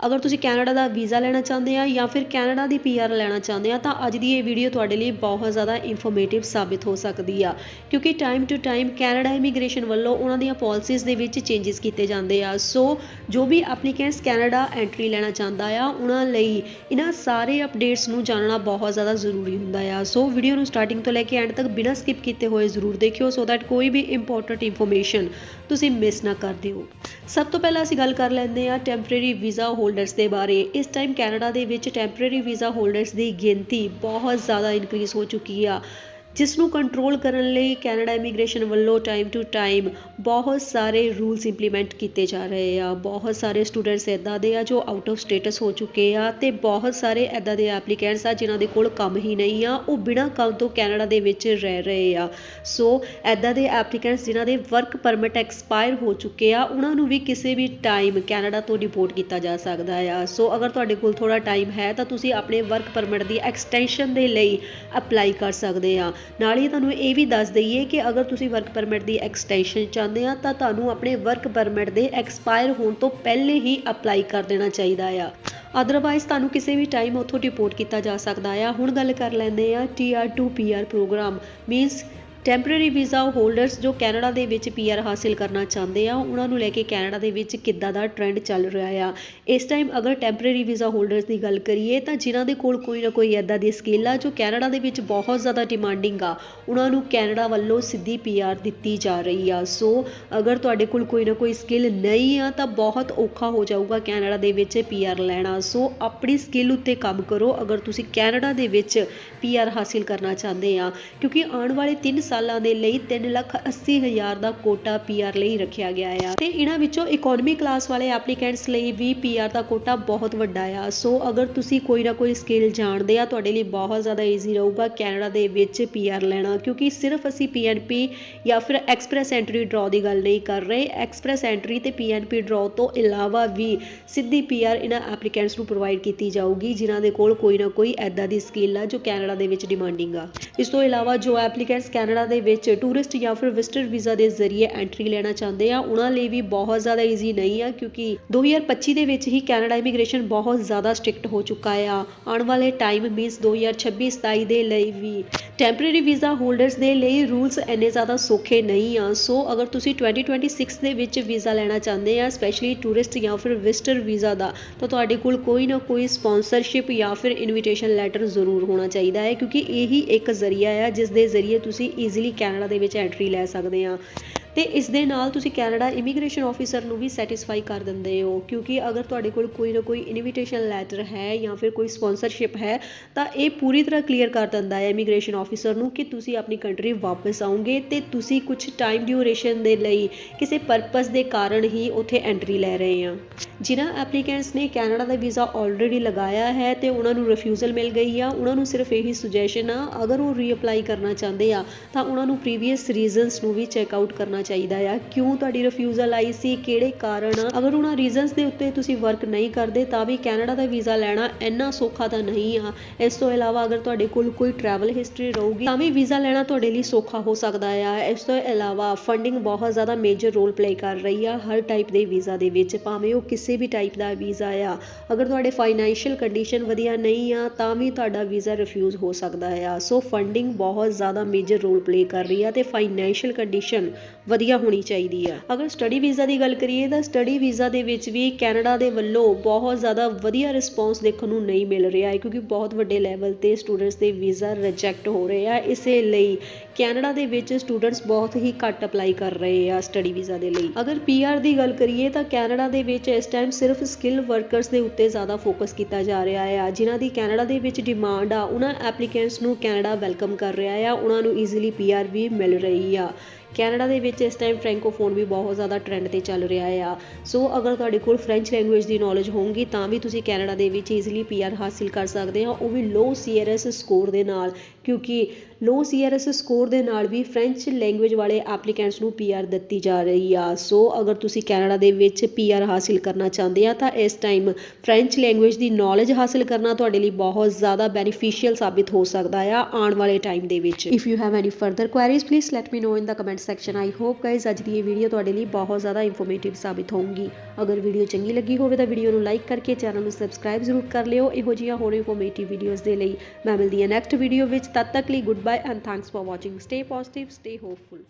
ਅਗਰ ਤੁਸੀਂ ਕੈਨੇਡਾ ਦਾ ਵੀਜ਼ਾ ਲੈਣਾ ਚਾਹੁੰਦੇ ਆ ਜਾਂ ਫਿਰ ਕੈਨੇਡਾ ਦੀ ਪੀਆਰ ਲੈਣਾ ਚਾਹੁੰਦੇ ਆ ਤਾਂ ਅੱਜ ਦੀ ਇਹ ਵੀਡੀਓ ਤੁਹਾਡੇ ਲਈ ਬਹੁਤ ਜ਼ਿਆਦਾ ਇਨਫੋਰਮੇਟਿਵ ਸਾਬਿਤ ਹੋ ਸਕਦੀ ਆ। ਕਿਉਂਕਿ time to time Canada immigration ਵੱਲੋਂ ਉਹਨਾਂ ਦੀਆਂ ਪਾਲਿਸੀਜ਼ ਦੇ ਵਿੱਚ ਚੇਂਜਸ ਕੀਤੇ ਜਾਂਦੇ ਆ। ਸੋ ਜੋ ਵੀ ਐਪਲੀਕੈਂਟਸ ਕੈਨੇਡਾ ਐਂਟਰੀ ਲੈਣਾ ਚਾਹੁੰਦਾ ਆ, ਉਹਨਾਂ ਲਈ ਇਹਨਾਂ ਸਾਰੇ ਅਪਡੇਟਸ ਨੂੰ ਜਾਣਨਾ ਬਹੁਤ ਜ਼ਿਆਦਾ ਜ਼ਰੂਰੀ ਹੁੰਦਾ ਆ। ਸੋ ਵੀਡੀਓ ਨੂੰ ਸਟਾਰਟਿੰਗ ਤੋਂ ਲੈ ਕੇ ਐਂਡ ਤੱਕ ਬਿਨਾਂ ਸਕਿਪ ਕੀਤੇ ਹੋਏ ਜ਼ਰੂਰ ਦੇਖਿਓ ਸੋ ਦੈਟ ਕੋਈ ਵੀ ਇੰਪੋਰਟੈਂਟ ਇਨਫੋਰਮੇਸ਼ਨ ਤੁਸੀਂ ਮਿਸ ਨਾ ਕਰ ਦਿਓ। ਸਭ ਤੋਂ ਪਹਿਲਾਂ ਅਸੀਂ ਗੱਲ ਕਰ ਲੈਂਦੇ ਆ ਟੈਂਪਰੇਰੀ ਵੀਜ਼ਾ ਹੋਲਡਰਸ ਦੇ ਬਾਰੇ। ਇਸ ਟਾਈਮ ਕੈਨੇਡਾ ਦੇ ਵਿੱਚ ਟੈਂਪਰੇਰੀ ਵੀਜ਼ਾ ਹੋਲਡਰਸ ਦੀ ਗਿਣਤੀ ਬਹੁਤ ਜ਼ਿਆਦਾ ਇਨਕਰੀਜ਼ ਹੋ ਚੁੱਕੀ ਆ। ਜਿਸ ਨੂੰ ਕੰਟਰੋਲ ਕਰਨ ਲਈ ਕੈਨੇਡਾ ਇਮੀਗ੍ਰੇਸ਼ਨ ਵੱਲੋਂ ਟਾਈਮ ਟੂ ਟਾਈਮ ਬਹੁਤ ਸਾਰੇ ਰੂਲਸ ਇੰਪਲੀਮੈਂਟ ਕੀਤੇ ਜਾ ਰਹੇ ਆ। ਬਹੁਤ ਸਾਰੇ ਸਟੂਡੈਂਟਸ ਇੱਦਾਂ ਦੇ ਆ ਜੋ ਆਊਟ ਆਫ ਸਟੇਟਸ ਹੋ ਚੁੱਕੇ ਆ ਤੇ ਬਹੁਤ ਸਾਰੇ ਇੱਦਾਂ ਦੇ ਐਪਲੀਕੈਂਟਸ ਆ ਜਿਨ੍ਹਾਂ ਦੇ ਕੋਲ ਕੰਮ ਹੀ ਨਹੀਂ ਆ, ਉਹ ਬਿਨਾਂ ਕੰਮ ਤੋਂ ਕੈਨੇਡਾ ਦੇ ਵਿੱਚ ਰਹਿ ਰਹੇ ਆ। ਸੋ ਇੱਦਾਂ ਦੇ ਐਪਲੀਕੈਂਟਸ ਜਿਨ੍ਹਾਂ ਦੇ ਵਰਕ ਪਰਮਿਟ ਐਕਸਪਾਇਰ ਹੋ ਚੁੱਕੇ ਆ, ਉਹਨਾਂ ਨੂੰ ਵੀ ਕਿਸੇ ਵੀ ਟਾਈਮ ਕੈਨੇਡਾ ਤੋਂ ਡਿਪੋਰਟ ਕੀਤਾ ਜਾ ਸਕਦਾ ਆ। ਸੋ ਅਗਰ ਤੁਹਾਡੇ ਕੋਲ ਥੋੜਾ ਟਾਈਮ ਹੈ ਤਾਂ ਤੁਸੀਂ ਆਪਣੇ ਵਰਕ ਪਰਮਿਟ ਦੀ ਐਕਸਟੈਂਸ਼ਨ ਦੇ ਲਈ ਅਪਲਾਈ ਕਰ ਸਕਦੇ ਆ। ਨਾਲ ਹੀ ਤੁਹਾਨੂੰ ਇਹ ਵੀ ਦੱਸ ਦਈਏ ਕਿ ਅਗਰ ਤੁਸੀਂ ਵਰਕ ਪਰਮਿਟ ਦੀ ਐਕਸਟੈਂਸ਼ਨ ਚਾਹੁੰਦੇ ਆ, ਤਾਂ ਤੁਹਾਨੂੰ ਆਪਣੇ ਵਰਕ ਪਰਮਿਟ ਦੇ ਐਕਸਪਾਇਰ ਹੋਣ ਤੋਂ ਪਹਿਲੇ ਹੀ ਅਪਲਾਈ ਕਰ ਦੇਣਾ ਚਾਹੀਦਾ ਆ। ਅਦਰਵਾਈਜ਼ ਤੁਹਾਨੂੰ ਕਿਸੇ ਵੀ ਟਾਈਮ ਉੱਥੋਂ ਡਿਪੋਰਟ ਕੀਤਾ ਜਾ ਸਕਦਾ ਆ। ਹੁਣ ਗੱਲ ਕਰ ਲੈਂਦੇ ਆ TR2 PR program means temporary visa holders ਜੋ ਕੈਨੇਡਾ ਦੇ ਵਿੱਚ ਪੀਆਰ ਹਾਸਿਲ ਕਰਨਾ ਚਾਹੁੰਦੇ ਆ, ਉਹਨਾਂ ਨੂੰ ਲੈ ਕੇ ਕੈਨੇਡਾ ਦੇ ਵਿੱਚ ਕਿੱਦਾਂ ਦਾ ਟ੍ਰੈਂਡ ਚੱਲ ਰਿਹਾ ਆ? ਇਸ ਟਾਈਮ ਅਗਰ ਟੈਂਪਰੇਰੀ ਵੀਜ਼ਾ ਹੋਲਡਰਸ ਦੀ ਗੱਲ ਕਰੀਏ, ਤਾਂ ਜਿਨ੍ਹਾਂ ਦੇ ਕੋਲ ਕੋਈ ਨਾ ਕੋਈ ਐਦਾਂ ਦੀ ਸਕਿੱਲ ਆ ਜੋ ਕੈਨੇਡਾ ਦੇ ਵਿੱਚ ਬਹੁਤ ਜ਼ਿਆਦਾ ਡਿਮਾਂਡਿੰਗ ਆ, ਉਹਨਾਂ ਨੂੰ ਕੈਨੇਡਾ ਵੱਲੋਂ ਸਿੱਧੀ ਪੀਆਰ ਦਿੱਤੀ ਜਾ ਰਹੀ ਆ। ਸੋ ਅਗਰ ਤੁਹਾਡੇ ਕੋਲ ਕੋਈ ਨਾ ਕੋਈ ਸਕਿੱਲ ਨਹੀਂ ਆ, ਤਾਂ ਬਹੁਤ ਔਖਾ ਹੋ ਜਾਊਗਾ ਕੈਨੇਡਾ ਦੇ ਵਿੱਚ ਪੀਆਰ ਲੈਣਾ। ਸੋ ਆਪਣੀ ਸਕਿੱਲ ਉੱਤੇ ਕੰਮ ਕਰੋ। ਅਗਰ ਤੁਸੀਂ ਕੈਨੇਡਾ ਦੇ ਵਿੱਚ ਪੀਆਰ ਹਾਸਿਲ ਕਰਨਾ ਚਾਹੁੰਦੇ ਆ, ਕਿਉਂਕਿ ਆਉਣ ਵਾਲੇ 3 ਸਾਲਾਂ ਸਾਲਾਂ ਦੇ ਲਈ 3 ਲੱਖ 80 ਹਜ਼ਾਰ ਦਾ ਕੋਟਾ ਪੀਆਰ ਲਈ ਰੱਖਿਆ ਗਿਆ ਆ। ਤੇ ਇਹਨਾਂ ਵਿੱਚੋਂ ਇਕਨੋਮੀ ਕਲਾਸ ਵਾਲੇ ਐਪਲੀਕੈਂਟਸ ਲਈ ਵੀ ਪੀਆਰ ਦਾ ਕੋਟਾ ਬਹੁਤ ਵੱਡਾ ਆ। ਸੋ ਅਗਰ ਤੁਸੀਂ ਕੋਈ ਨਾ ਕੋਈ ਸਕਿੱਲ ਜਾਣਦੇ ਆ, ਤੁਹਾਡੇ ਲਈ ਬਹੁਤ ਜ਼ਿਆਦਾ ਈਜ਼ੀ ਰਹੂਗਾ ਕੈਨੇਡਾ ਦੇ ਵਿੱਚ ਪੀਆਰ ਲੈਣਾ, ਕਿਉਂਕਿ ਸਿਰਫ ਅਸੀਂ ਪੀਐਨਪੀ ਜਾਂ ਫਿਰ ਐਕਸਪ੍ਰੈਸ ਐਂਟਰੀ ਡਰਾਅ ਦੀ ਗੱਲ ਨਹੀਂ ਕਰ ਰਹੇ। ਐਕਸਪ੍ਰੈਸ ਐਂਟਰੀ ਤੇ ਪੀਐਨਪੀ ਡਰਾਅ ਤੋਂ ਇਲਾਵਾ ਵੀ ਸਿੱਧੀ ਪੀਆਰ ਇਹਨਾਂ ਐਪਲੀਕੈਂਟਸ ਨੂੰ ਪ੍ਰੋਵਾਈਡ ਕੀਤੀ ਜਾਊਗੀ, ਜਿਨ੍ਹਾਂ ਦੇ ਕੋਲ ਕੋਈ ਨਾ ਕੋਈ ਐਦਾਂ ਦੀ ਸਕਿੱਲ ਆ ਜੋ ਕੈਨੇਡਾ ਦੇ ਵਿੱਚ ਡਿਮਾਂਡਿੰਗ ਆ। ਇਸ ਤੋਂ ਇਲਾਵਾ ਜੋ ਐਪਲੀਕੈਂਟਸ ਕੈਨੇਡਾ ਦੇ ਵਿੱਚ ਟੂਰਿਸਟ ਜਾਂ ਫਿਰ ਵਿਜ਼ਟਰ ਵੀਜ਼ਾ ਦੇ ਜ਼ਰੀਏ ਐਂਟਰੀ ਲੈਣਾ ਚਾਹੁੰਦੇ ਆ। ਉਹਨਾਂ ਲਈ ਵੀ ਬਹੁਤ ਜ਼ਿਆਦਾ ਈਜ਼ੀ ਨਹੀਂ ਆ, ਕਿਉਂਕਿ 2025 ਦੇ ਵਿੱਚ ਹੀ ਕੈਨੇਡਾ ਇਮੀਗ੍ਰੇਸ਼ਨ ਬਹੁਤ ਜ਼ਿਆਦਾ ਸਟ੍ਰਿਕਟ ਹੋ ਚੁੱਕਾ ਆ। ਆਉਣ ਵਾਲੇ ਟਾਈਮ ਮੀਨਸ 2026-27 ਦੇ ਲਈ ਵੀ ਟੈਂਪਰੇਰੀ ਵੀਜ਼ਾ ਹੋਲਡਰਸ ਦੇ ਲਈ ਰੂਲਸ ਇੰਨੇ ਜ਼ਿਆਦਾ ਸੌਖੇ ਨਹੀਂ ਆ। ਸੋ ਅਗਰ ਤੁਸੀਂ 2026 ਦੇ ਵਿੱਚ ਵੀਜ਼ਾ ਲੈਣਾ ਚਾਹੁੰਦੇ ਆ ਸਪੈਸ਼ਲੀ ਟੂਰਿਸਟ ਜਾਂ ਫਿਰ ਵਿਜ਼ਟਰ ਵੀਜ਼ਾ ਦਾ, ਤਾਂ ਤੁਹਾਡੇ ਕੋਲ ਕੋਈ ਨਾ ਕੋਈ ਸਪਾਂਸਰਸ਼ਿਪ ਜਾਂ ਫਿਰ ਇਨਵੀਟੇਸ਼ਨ ਲੈਟਰ ਜ਼ਰੂਰ ਹੋਣਾ ਚਾਹੀਦਾ ਹੈ, ਕਿਉਂਕਿ ਇਹੀ ਇੱਕ ਜ਼ਰੀਆ ਆ, ਜਿਸ ਦੇ ਜ਼ਰੀਏ ਤੁਸੀਂ ਈਜ਼ੀਲੀ ਕੈਨੇਡਾ ਦੇ ਵਿੱਚ ਐਂਟਰੀ ਲੈ ਸਕਦੇ ਆ ਤੇ ਇਸ ਦੇ ਨਾਲ ਤੁਸੀਂ ਕੈਨੇਡਾ ਇਮੀਗ੍ਰੇਸ਼ਨ ਆਫੀਸਰ ਨੂੰ ਵੀ ਸੈਟੀਸਫਾਈ ਕਰ ਦਿੰਦੇ ਹੋ, ਕਿਉਂਕਿ ਅਗਰ ਤੁਹਾਡੇ ਕੋਲ ਕੋਈ ਨਾ ਕੋਈ ਇਨਵੀਟੇਸ਼ਨ ਲੈਟਰ ਹੈ ਜਾਂ ਫਿਰ ਕੋਈ ਸਪਾਂਸਰਸ਼ਿਪ ਹੈ, ਤਾਂ ਇਹ ਪੂਰੀ ਤਰ੍ਹਾਂ ਕਲੀਅਰ ਕਰ ਦਿੰਦਾ ਹੈ ਇਮੀਗ੍ਰੇਸ਼ਨ ਆਫੀਸਰ ਨੂੰ ਕਿ ਤੁਸੀਂ ਆਪਣੀ ਕੰਟਰੀ ਵਾਪਸ ਆਉਂਗੇ ਤੇ ਤੁਸੀਂ ਕੁਝ ਟਾਈਮ ਡਿਊਰੇਸ਼ਨ ਦੇ ਲਈ ਕਿਸੇ ਪਰਪਸ ਦੇ ਕਾਰਨ ਹੀ ਉੱਥੇ ਐਂਟਰੀ ਲੈ ਰਹੇ ਆ ਜਿਨ੍ਹਾਂ ਐਪਲੀਕੈਂਟਸ ਨੇ ਕੈਨੇਡਾ ਦਾ ਵੀਜ਼ਾ ਆਲਰੇਡੀ ਲਗਾਇਆ ਹੈ ਤੇ ਉਹਨਾਂ ਨੂੰ ਰਿਫਿਊਜ਼ਲ ਮਿਲ ਗਈ ਆ, ਉਹਨਾਂ ਨੂੰ ਸਿਰਫ ਇਹੀ ਸੁਜੈਸ਼ਨ ਆ, ਅਗਰ ਉਹ ਰੀਅਪਲਾਈ ਕਰਨਾ ਚਾਹੁੰਦੇ ਆ, ਤਾਂ ਉਹਨਾਂ ਨੂੰ ਪ੍ਰੀਵੀਅਸ ਰੀਜ਼ਨਸ ਨੂੰ ਵੀ ਚੈੱਕ ਆਊਟ ਕਰਨਾ ਚਾਹੀਦਾ ਆ। ਕਿਉਂ ਤੁਹਾਡੀ ਰਿਫਿਊਜ਼ਲ ਆਈ ਸੀ, ਕਿਹੜੇ ਕਾਰਨ ਆ? ਅਗਰ ਉਹਨਾਂ ਰੀਜ਼ਨਸ ਦੇ ਉੱਤੇ ਤੁਸੀਂ ਵਰਕ ਨਹੀਂ ਕਰਦੇ, ਤਾਂ ਵੀ ਕੈਨੇਡਾ ਦਾ ਵੀਜ਼ਾ ਲੈਣਾ ਇੰਨਾ ਸੌਖਾ ਤਾਂ ਨਹੀਂ ਆ। ਇਸ ਤੋਂ ਇਲਾਵਾ ਅਗਰ ਤੁਹਾਡੇ ਕੋਲ ਕੋਈ ਟਰੈਵਲ ਹਿਸਟਰੀ ਰਹੂਗੀ, ਤਾਂ ਵੀ ਵੀਜ਼ਾ ਲੈਣਾ ਤੁਹਾਡੇ ਲਈ ਸੌਖਾ ਹੋ ਸਕਦਾ ਆ। ਇਸ ਤੋਂ ਇਲਾਵਾ ਫੰਡਿੰਗ ਬਹੁਤ ਜ਼ਿਆਦਾ ਮੇਜਰ ਰੋਲ ਪਲੇ ਕਰ ਰਹੀ ਆ ਹਰ ਟਾਈਪ ਦੇ ਵੀਜ਼ਾ ਦੇ ਵਿੱਚ, ਭਾਵੇਂ ਉਹ ਕਿਸੇ ਵੀ ਟਾਈਪ ਦਾ ਵੀਜ਼ਾ ਆ, ਅਗਰ ਤੁਹਾਡੇ ਫਾਈਨੈਂਸ਼ੀਅਲ ਕੰਡੀਸ਼ਨ ਵਧੀਆ ਨਹੀਂ ਆ, ਤਾਂ ਵੀ ਤੁਹਾਡਾ ਵੀਜ਼ਾ ਰਿਫਿਊਜ਼ ਹੋ ਸਕਦਾ ਆ। ਸੋ ਫੰਡਿੰਗ ਬਹੁਤ ਜ਼ਿਆਦਾ ਮੇਜਰ ਰੋਲ ਪਲੇ ਕਰ ਰਹੀ ਆ ਤੇ ਫਾਈਨੈਂਸ਼ੀਅਲ ਕੰਡੀਸ਼ਨ ਵਧੀਆ ਹੋਣੀ ਚਾਹੀਦੀ ਆ। ਅਗਰ ਸਟੱਡੀ ਵੀਜ਼ਾ ਦੀ ਗੱਲ ਕਰੀਏ ਤਾਂ ਸਟੱਡੀ ਵੀਜ਼ਾ ਦੇ ਵਿੱਚ ਵੀ ਕੈਨੇਡਾ ਦੇ ਵੱਲੋਂ ਬਹੁਤ ਜ਼ਿਆਦਾ ਵਧੀਆ ਰਿਸਪੌਂਸ ਦੇਖਣ ਨੂੰ ਨਹੀਂ ਮਿਲ ਰਿਹਾ ਹੈ, ਕਿਉਂਕਿ ਬਹੁਤ ਵੱਡੇ ਲੈਵਲ ਤੇ ਸਟੂਡੈਂਟਸ ਦੇ ਵੀਜ਼ਾ ਰਿਜੈਕਟ ਹੋ ਰਹੇ ਆ। ਇਸੇ ਲਈ ਕੈਨੇਡਾ ਦੇ ਵਿੱਚ ਸਟੂਡੈਂਟਸ ਬਹੁਤ ਹੀ ਘੱਟ ਅਪਲਾਈ ਕਰ ਰਹੇ ਆ ਸਟੱਡੀ ਵੀਜ਼ਾ ਦੇ ਲਈ। ਅਗਰ ਪੀਆਰ ਦੀ ਗੱਲ ਕਰੀਏ ਤਾਂ ਕੈਨੇਡਾ ਦੇ ਵਿੱਚ ਇਸ ਟਾਈਮ ਸਿਰਫ ਸਕਿੱਲ ਵਰਕਰਸ ਦੇ ਉੱਤੇ ਜ਼ਿਆਦਾ ਫੋਕਸ ਕੀਤਾ ਜਾ ਰਿਹਾ ਆ। ਜਿਨ੍ਹਾਂ ਦੀ ਕੈਨੇਡਾ ਦੇ ਵਿੱਚ ਡਿਮਾਂਡ ਆ, ਉਹਨਾਂ ਐਪਲੀਕੈਂਟਸ ਨੂੰ ਕੈਨੇਡਾ ਵੈਲਕਮ ਕਰ ਰਿਹਾ ਆ, ਉਹਨਾਂ ਨੂੰ ਈਜ਼ੀਲੀ ਪੀਆਰ ਵੀ ਮਿਲ ਰਹੀ ਆ। ਕੈਨੇਡਾ ਦੇ ਵਿੱਚ ਇਸ ਟਾਈਮ ਫ੍ਰੈਂਕੋਫੋਨ ਵੀ ਬਹੁਤ ਜ਼ਿਆਦਾ ਟ੍ਰੈਂਡ ਤੇ ਚੱਲ ਰਿਹਾ ਆ। ਸੋ ਅਗਰ ਤੁਹਾਡੇ ਕੋਲ ਫ੍ਰੈਂਚ ਲੈਂਗੁਏਜ ਦੀ ਨੌਲੇਜ ਹੋਊਗੀ, ਤਾਂ ਵੀ ਤੁਸੀਂ ਕੈਨੇਡਾ ਦੇ ਵਿੱਚ ਈਜ਼ੀਲੀ ਪੀਆਰ ਹਾਸਿਲ ਕਰ ਸਕਦੇ ਹੋ ਉਹ ਵੀ ਲੋ ਸੀਆਰਐਸ ਸਕੋਰ ਦੇ ਨਾਲ, ਕਿਉਂਕਿ ਲੋ ਸੀਆਰਐਸ ਸਕੋਰ ਦੇ ਨਾਲ ਵੀ ਫ੍ਰੈਂਚ ਲੈਂਗੁਏਜ ਵਾਲੇ ਐਪਲੀਕੈਂਟਸ ਨੂੰ ਪੀਆਰ ਦਿੱਤੀ ਜਾ ਰਹੀ ਆ। ਸੋ ਅਗਰ ਤੁਸੀਂ ਕੈਨੇਡਾ ਦੇ ਵਿੱਚ ਪੀਆਰ ਹਾਸਿਲ ਕਰਨਾ ਚਾਹੁੰਦੇ ਆ, ਤਾਂ ਇਸ ਟਾਈਮ ਫ੍ਰੈਂਚ ਲੈਂਗੁਏਜ ਦੀ ਨੌਲੇਜ ਹਾਸਿਲ ਕਰਨਾ ਤੁਹਾਡੇ ਲਈ ਬਹੁਤ ਜ਼ਿਆਦਾ ਬੈਨੀਫੀਸ਼ੀਅਲ ਸਾਬਿਤ ਹੋ ਸਕਦਾ ਆ ਆਉਣ ਵਾਲੇ ਟਾਈਮ ਦੇ ਵਿੱਚ। If you have any further queries please let me know in the comment section I hope guys ਅੱਜ ਦੀ ਇਹ ਵੀਡੀਓ ਤੁਹਾਡੇ ਲਈ ਬਹੁਤ ਜ਼ਿਆਦਾ ਇਨਫੋਰਮੇਟਿਵ ਸਾਬਿਤ ਹੋਊਗੀ। ਅਗਰ ਵੀਡੀਓ ਚੰਗੀ ਲੱਗੀ ਹੋਵੇ ਤਾਂ ਵੀਡੀਓ ਨੂੰ ਲਾਈਕ ਕਰਕੇ ਚੈਨਲ ਨੂੰ ਸਬਸਕ੍ਰਾਈਬ ਜ਼ਰੂਰ ਕਰ ਲਿਓ। ਇਹੋ ਜਿਹੀਆਂ ਹੋਰ ਇਨਫੋਰਮੇਟਿਵ ਵੀਡੀਓਜ਼ ਦੇ ਲਈ ਮੈਂ ਮਿਲਦੀ ਹਾਂ ਨੈਕਸਟ ਵੀਡੀਓ ਵਿੱਚ। ਤਦ ਤੱਕ ਲਈ good bye and thanks for watching stay positive stay hopeful